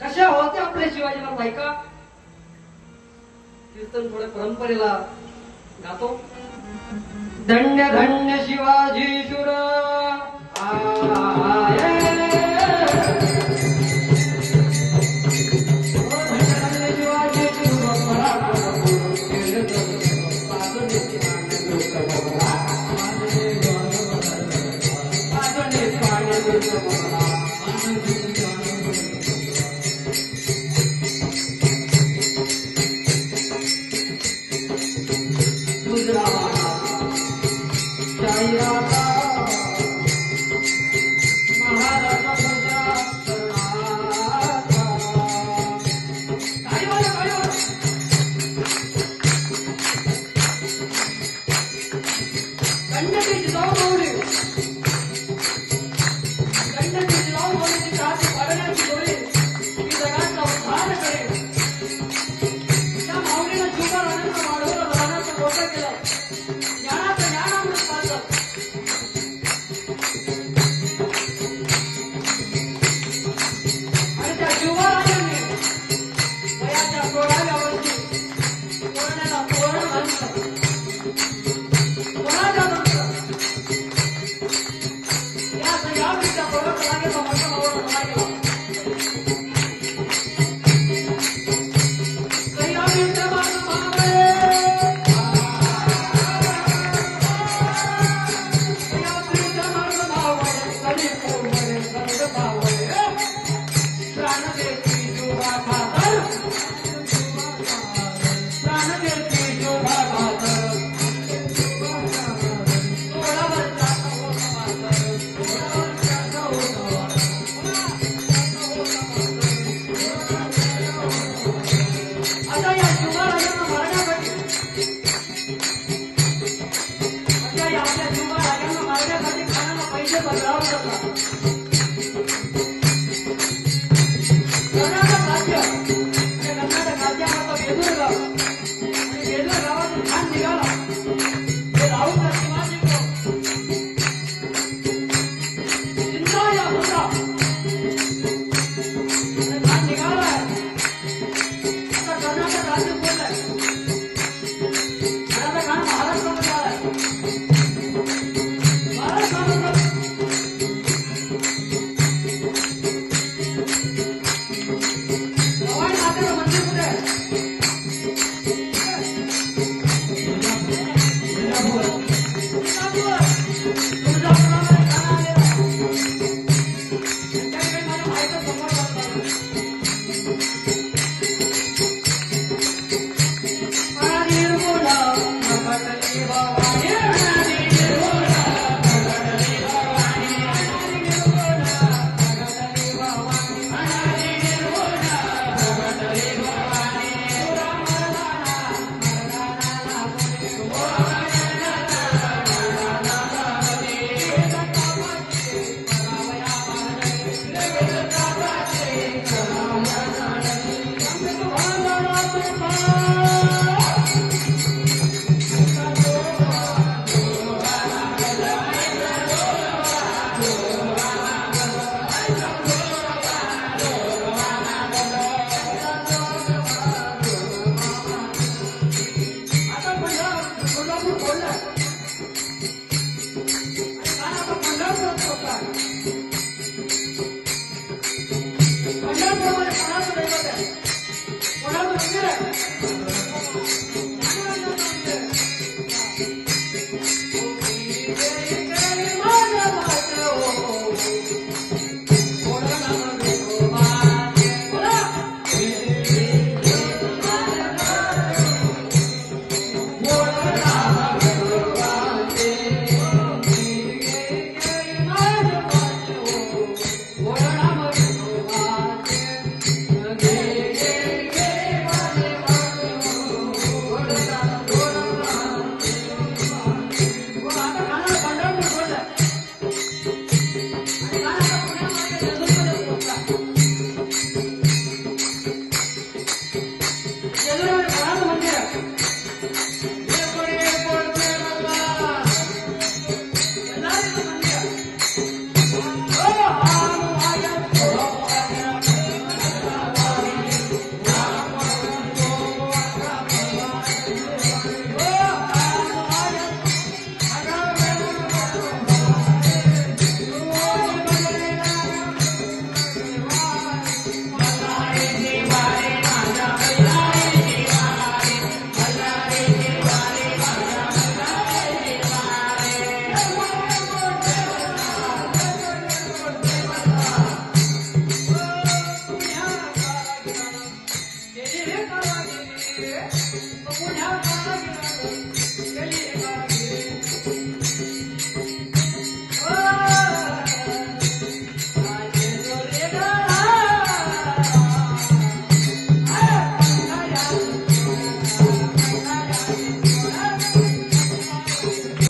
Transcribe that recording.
कशा होत्या आपल्या शिवाजी बायका? कीर्तन थोड्या परंपरेला गातो धन्य धन्य शिवाजी शुरा Yeah. Thank you.